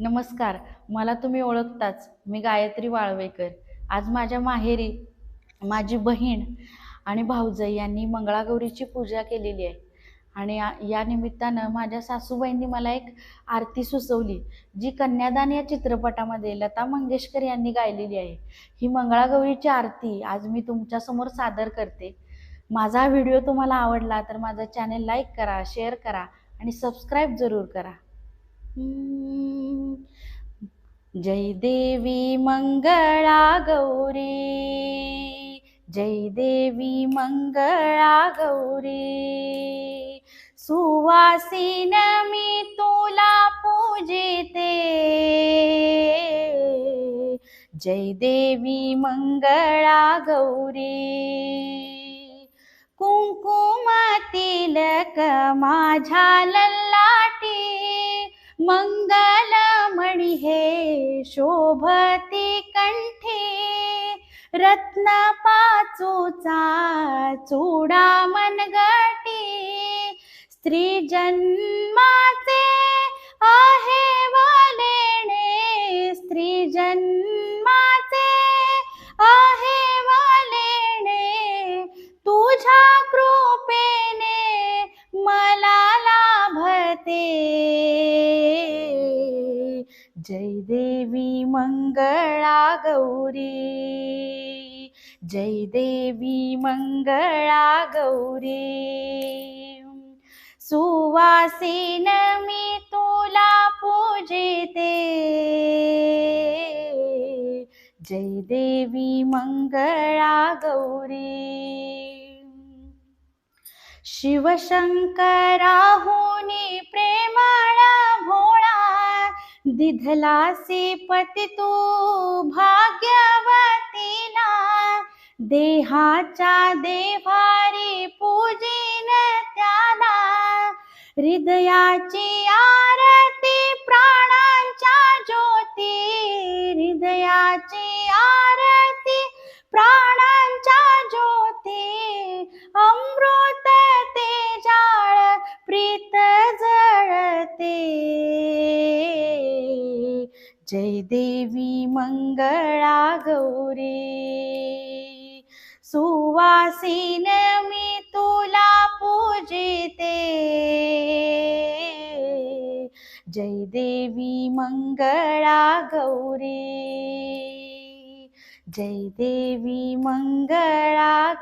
नमस्कार मला तुम्ही ओळखताच. मी गायत्री वाळवेकर. आज माझ्या माहेरी माझी बहीण आणि भाऊजाई यांनी मंगळागौरीची पूजा केलेली आहे. आणि या निमित्तानं माझ्या सासूबाईंनी मला एक आरती सुचवली जी कन्यादान या चित्रपटामध्ये लता मंगेशकर यांनी गायलेली आहे. ही मंगळागौरीची आरती आज मी तुमच्यासमोर सादर करते. माझा व्हिडिओ तुम्हाला आवडला तर माझं चॅनेल लाईक करा शेअर करा आणि सबस्क्राईब जरूर करा. जय देवी मंगळा गौरी. जय देवी मंगळा गौरी. सुवासीन मी तुला पूजिते. जय देवी मंगळा गौरी. कुंकुमातील तिलक माझ्या मंगलमणि हे शोभती कंठे रत्न पाचूचा चूडा मनगटी स्त्री जन्माचे आहे जय देवी मंगळा गौरी. जय देवी मंगळा गौरी. सुवासीन मी तुला पूजिते. जय देवी मंगळा गौरी. शिवशंकरा दिधलासी पती तू भाग्यवतीला देहाच्या देवारी पूजिन त्याला हृदयाची आरती प्राणांच्या ज्योती। हृदयाची आरती प्राण जय देवी मंगळा गौरी. सुवासीन मी तुला पूजिते. जय देवी मंगळा गौरी. जय देवी मंगळा